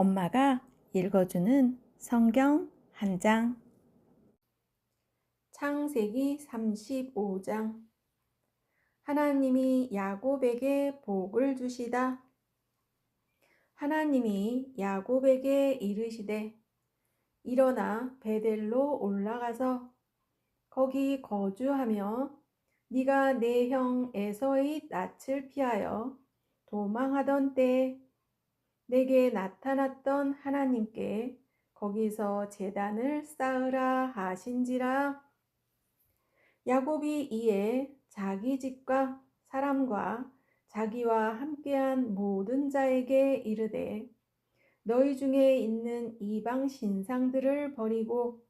엄마가 읽어주는 성경 한 장. 창세기 35장. 하나님이 야곱에게 복을 주시다. 하나님이 야곱에게 이르시되 일어나 베델로 올라가서 거기 거주하며 네가 내 형 에서의 낯을 피하여 도망하던 때에 내게 나타났던 하나님께 거기서 재단을 쌓으라 하신지라 야곱이 이에 자기 집과 사람과 자기와 함께한 모든 자에게 이르되 너희 중에 있는 이방 신상들을 버리고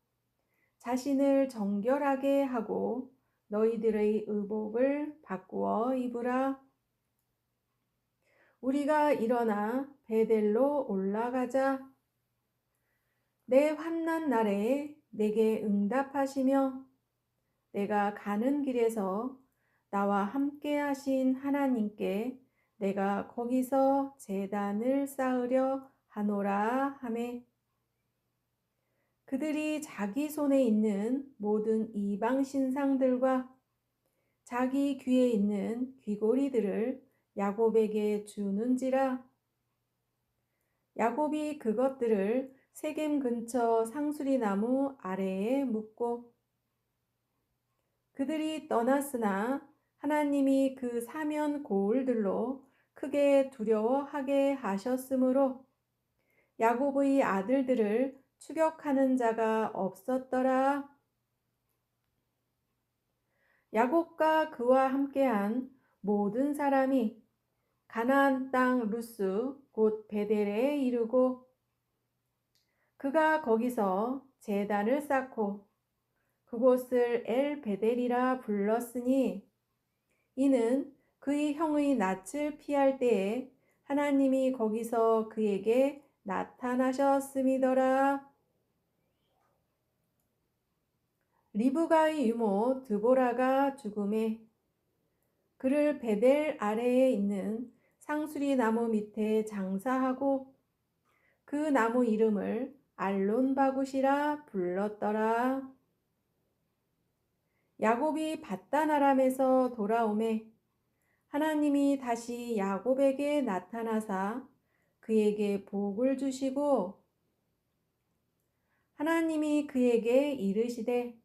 자신을 정결하게 하고 너희들의 의복을 바꾸어 입으라. 우리가 일어나 베델로 올라가자. 내 환난 날에 내게 응답하시며 내가 가는 길에서 나와 함께 하신 하나님께 내가 거기서 재단을 쌓으려 하노라 하매 그들이 자기 손에 있는 모든 이방 신상들과 자기 귀에 있는 귀고리들을 야곱에게 주는지라 야곱이 그것들을 세겜 근처 상수리 나무 아래에 묻고 그들이 떠났으나 하나님이 그 사면 고울들로 크게 두려워하게 하셨으므로 야곱의 아들들을 추격하는 자가 없었더라. 야곱과 그와 함께한 모든 사람이 가나안 땅 루스 곧 베델에 이르고 그가 거기서 제단을 쌓고 그곳을 엘 베델이라 불렀으니 이는 그의 형의 낯을 피할 때에 하나님이 거기서 그에게 나타나셨음이더라. 리브가의 유모 드보라가 죽음에 그를 베델 아래에 있는 상수리 나무 밑에 장사하고 그 나무 이름을 알론바굿이라 불렀더라. 야곱이 바다나람에서 돌아오매 하나님이 다시 야곱에게 나타나사 그에게 복을 주시고 하나님이 그에게 이르시되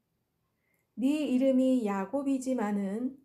네 이름이 야곱이지만은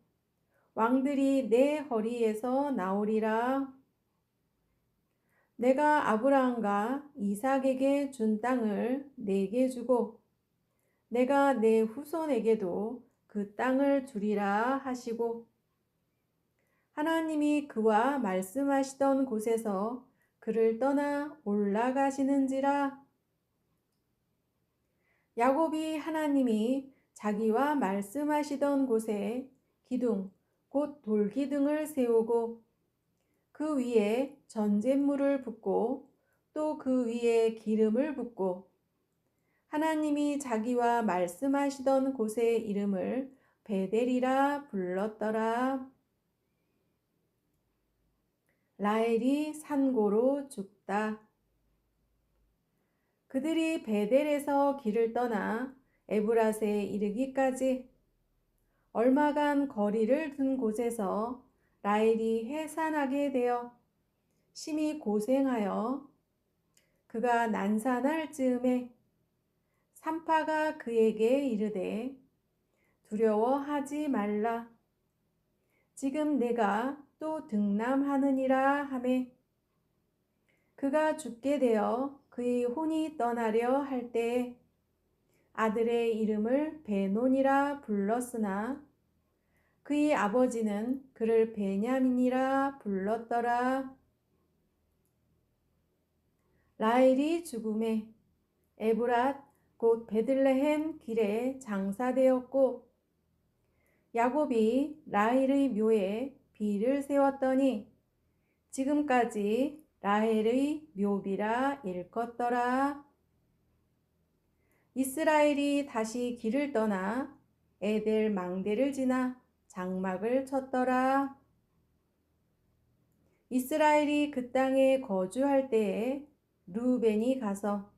왕들이 내 허리에서 나오리라. 내가 아브라함과 이삭에게 준 땅을 내게 주고 내가 내 후손에게도 그 땅을 주리라 하시고 하나님이 그와 말씀하시던 곳에서 그를 떠나 올라가시는지라 야곱이 하나님이 자기와 말씀하시던 곳에 기둥, 곧 돌기둥을 세우고 그 위에 전잿물을 붓고 또 그 위에 기름을 붓고 하나님이 자기와 말씀하시던 곳의 이름을 베델이라 불렀더라. 라헬이 산고로 죽다. 그들이 베델에서 길을 떠나 에브라스에 이르기까지 얼마간 거리를 둔 곳에서 라헬이 해산하게 되어 심히 고생하여 그가 난산할 즈음에 산파가 그에게 이르되 두려워하지 말라. 지금 내가 또 등남하느니라 하매 그가 죽게 되어 그의 혼이 떠나려 할 때 아들의 이름을 베논이라 불렀으나 그의 아버지는 그를 베냐민이라 불렀더라. 라헬이 죽음에 에브랏 곧 베들레헴 길에 장사되었고 야곱이 라헬의 묘에 비를 세웠더니 지금까지 라헬의 묘비라 일컫더라. 이스라엘이 다시 길을 떠나 에델 망대를 지나 장막을 쳤더라. 이스라엘이 그 땅에 거주할 때에 루벤이 가서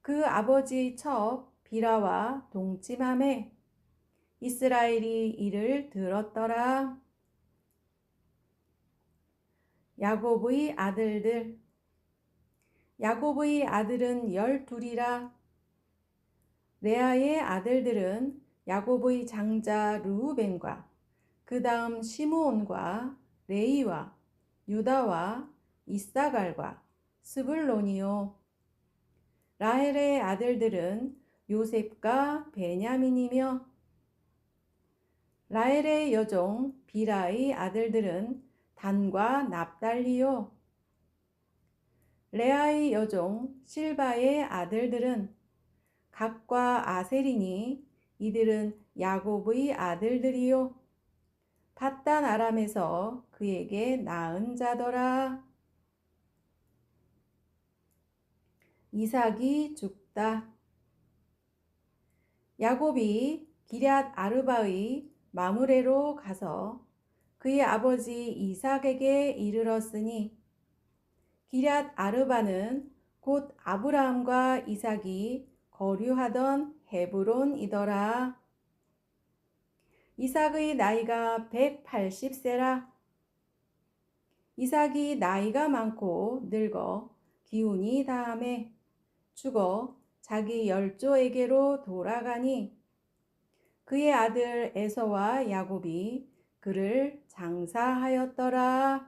그 아버지 첩 비라와 동침함에 이스라엘이 이를 들었더라. 야곱의 아들들 야곱의 아들은 열둘이라 레아의 아들들은 야곱의 장자 루벤과 그 다음 시므온과 레이와 유다와 이사갈과 스불론이요. 라헬의 아들들은 요셉과 베냐민이며 라헬의 여종 비라의 아들들은 단과 납달리요. 레아의 여종 실바의 아들들은 각과 아셀이니 이들은 야곱의 아들들이요 바단 아람에서 그에게 낳은 자더라. 이삭이 죽다. 야곱이 기럇 아르바의 마무레로 가서 그의 아버지 이삭에게 이르렀으니 기럇 아르바는 곧 아브라함과 이삭이 거류하던 헤브론이더라. 이삭의 나이가 180세라. 이삭이 나이가 많고 늙어 기운이 다함에 죽어 자기 열조에게로 돌아가니 그의 아들 에서와 야곱이 그를 장사하였더라.